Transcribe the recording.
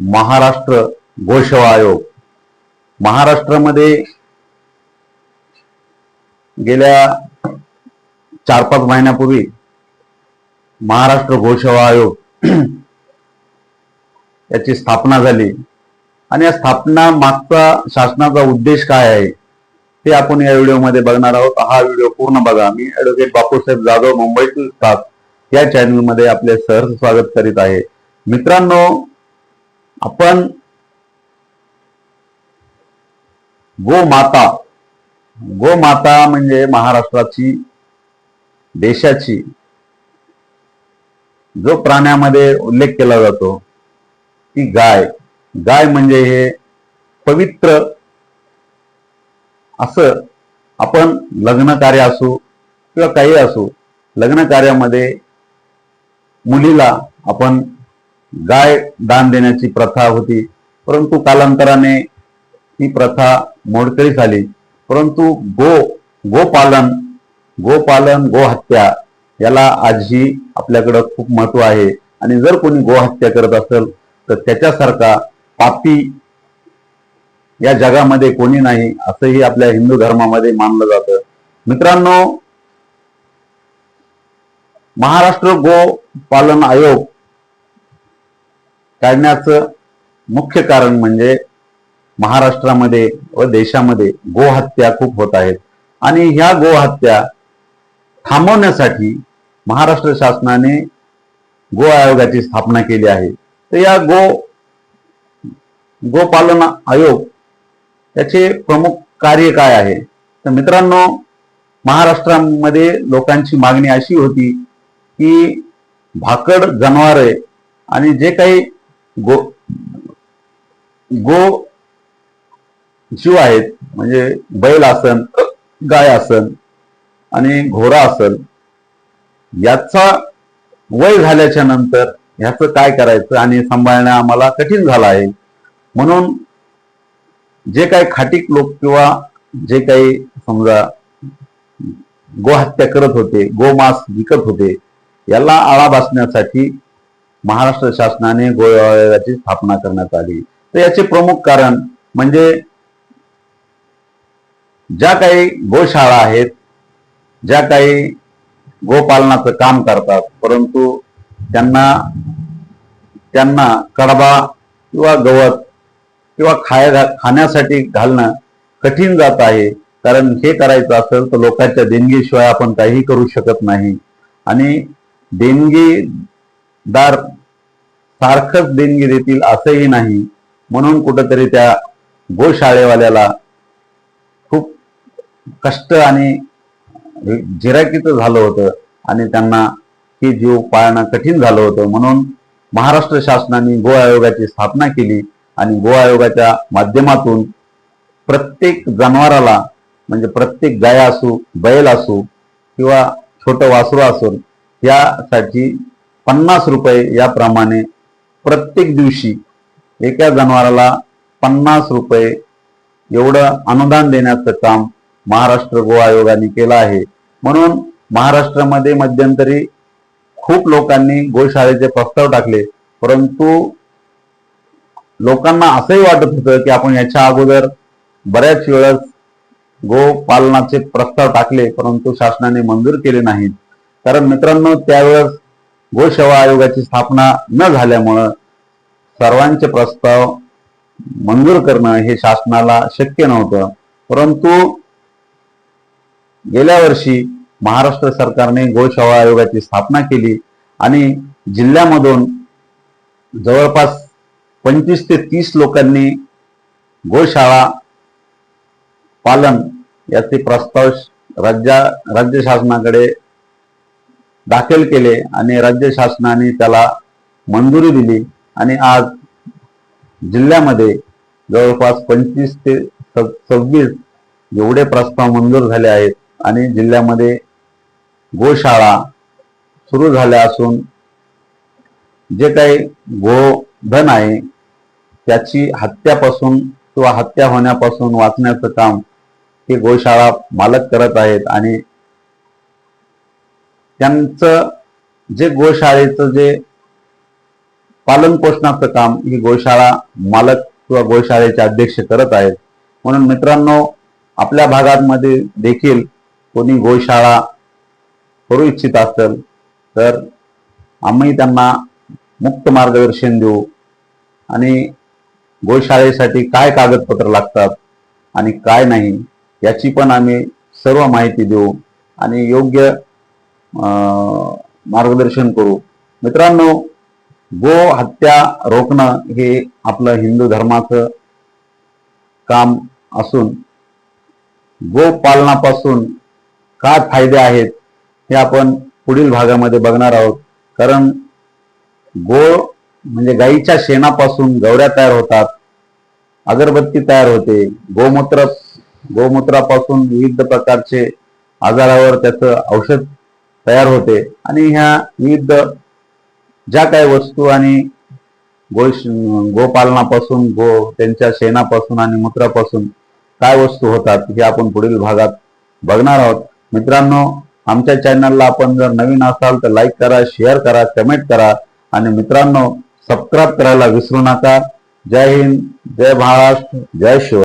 महाराष्ट्र गोसेवा आयोग. महाराष्ट्रामध्ये गेल्या चार पाच महिन्यापूर्वी महाराष्ट्र गोसेवा आयोग याची स्थापना झाली. आणि या स्थापना मागचा शासनाचा उद्देश काय आहे ते आपण या व्हिडिओमध्ये बघणार आहोत. हा व्हिडिओ पूर्ण बघा. मी ऍडव्होकेट बापूसाहेब जाधव मुंबईतील स्टाफ या चॅनलमध्ये आपले सहर्ष स्वागत करीत आहे. मित्रांनो आपण गोमाता गोमाता म्हणजे महाराष्ट्राची देशाची जो प्राण्यामध्ये उल्लेख केला जातो ती गाय. गाय म्हणजे हे पवित्र असं आपण लग्न कार्य असो किंवा काही असू लग्न कार्यामध्ये मुलीला आपण गाय दान देण्याची प्रथा होती. परंतु कालांतराने ही प्रथा मोडकळीस आली. परंतु गो गोपालन गोपालन गोहत्या याला आजही आपल्याकडं खूप महत्त्व आहे. आणि जर कोणी गोहत्या करत असेल तर त्याच्यासारखा पापी या जगामध्ये कोणी नाही असंही आपल्या हिंदू धर्मामध्ये मानलं जातं. मित्रांनो महाराष्ट्र गो पालन आयोग काढण्याचं मुख्य कारण म्हणजे महाराष्ट्रामध्ये व देशामध्ये गोहत्या खूप होत आहेत. आणि ह्या गोहत्या थांबवण्यासाठी महाराष्ट्र शासनाने गो आयोगाची स्थापना केली आहे. तर या गो गोपालन आयोग याचे प्रमुख कार्य काय आहे? तर मित्रांनो महाराष्ट्रामध्ये लोकांची मागणी अशी होती की भाकड जनावरे आणि जे काही गो गो जीव आहेत म्हणजे बैल आसन गाय आसन आणि घोडा आसन याचा वय झाल्याच्यानंतर ह्याचं काय करायचं आणि सांभाळणं आम्हाला कठीण झालं आहे. म्हणून जे काही खाटीक लोक किंवा जे काही समजा गोहत्या करत होते गोमांस विकत होते याला आळा बसण्यासाठी महाराष्ट्र शासनाने गो स्थापना करण्यात आली. तर याचे प्रमुख कारण म्हणजे ज्या काही गोशाळा आहेत ज्या काही गोपालनाचं काम करतात परंतु त्यांना त्यांना कडबा किंवा गवत किंवा खाया खाण्यासाठी घालणं कठीण जात आहे. कारण हे करायचं असेल तर लोकांच्या देणगीशिवाय आपण काहीही करू शकत नाही. आणि देणगी दार सारखंच देणगी देतील असंही नाही. म्हणून कुठंतरी त्या गोशाळेवाल्याला खूप कष्ट आणि जिराकीचं झालं होतं आणि त्यांना हे जीव पाळणं कठीण झालं होतं. म्हणून महाराष्ट्र शासनाने गो आयोगाची स्थापना केली आणि गो आयोगाच्या माध्यमातून प्रत्येक जनावराला म्हणजे प्रत्येक गाय असू बैल असू किंवा छोटं वासरू असून यासाठी पन्नास रुपये याप्रमाणे प्रत्येक दिवशी एका जनावराला पन्नास रुपये एवढं अनुदान देण्याचं काम महाराष्ट्र गो आयोगाने केलं आहे. म्हणून महाराष्ट्रामध्ये मध्यंतरी खूप लोकांनी गोशाळेचे प्रस्ताव टाकले परंतु लोकांना असंही वाटत होतं की आपण याच्या अगोदर बऱ्याच वेळेस गोपालनाचे प्रस्ताव टाकले परंतु शासनाने मंजूर केले नाहीत. कारण मित्रांनो त्यावेळेस गोसेवा आयोगाची स्थापना न झाल्यामुळं सर्वांचे प्रस्ताव मंजूर करणं हे शासनाला शक्य नव्हतं. परंतु गेल्या वर्षी महाराष्ट्र सरकारने गोसेवा आयोगाची स्थापना केली आणि जिल्ह्यामधून जवळपास पंचवीस ते तीस लोकांनी गोशाळा पालन याचे प्रस्ताव राज्या राज्य शासनाकडे दाखल केले आणि राज्य शासनाने त्याला मंजुरी दिली आणि आज जिल्ह्यामध्ये जवळपास पंचवीस ते सव्वीस एवढे प्रस्ताव मंजूर झाले आहेत आणि जिल्ह्यामध्ये गोशाळा सुरू झाल्या असून जे काही गोधन आहे त्याची हत्यापासून किंवा हत्या होण्यापासून वाचण्याचं काम ते गोशाळा मालक करत आहेत आणि त्यांचं जे गोशाळेचं जे पालन पोषणाचं काम ही गोशाळा मालक किंवा गोशाळेचे अध्यक्ष करत आहेत. म्हणून मित्रांनो आपल्या भागांमध्ये देखील कोणी गोशाळा करू इच्छित असेल तर आम्ही त्यांना मुक्त मार्गदर्शन देऊ आणि गोशाळेसाठी काय कागदपत्र लागतात आणि काय नाही याची पण आम्ही सर्व माहिती देऊ आणि योग्य मार्गदर्शन करू. मित्रांनो गो हत्या रोखणं हे आपलं हिंदू धर्माचं काम असून गो पालनापासून काय फायदे आहेत हे आपण पुढील भागामध्ये बघणार आहोत. कारण गो म्हणजे गाईच्या शेणापासून गवऱ्या तयार होतात अगरबत्ती तयार होते गोमूत्र गोमूत्रापासून विविध प्रकारचे आजारावर त्याचं औषध तयार होते. आणि ह्या विविध ज्या काही वस्तू आणि गो गोपालनापासून गो त्यांच्या शेणापासून आणि मूत्रापासून काय वस्तू होतात हे आपण पुढील भागात बघणार आहोत. मित्रांनो आमच्या चॅनलला आपण जर नवीन असाल तर लाईक करा शेअर करा कमेंट करा. आणि मित्रांनो सबस्क्राईब करायला विसरू नका. जय हिंद जय महाराष्ट्र जय शिव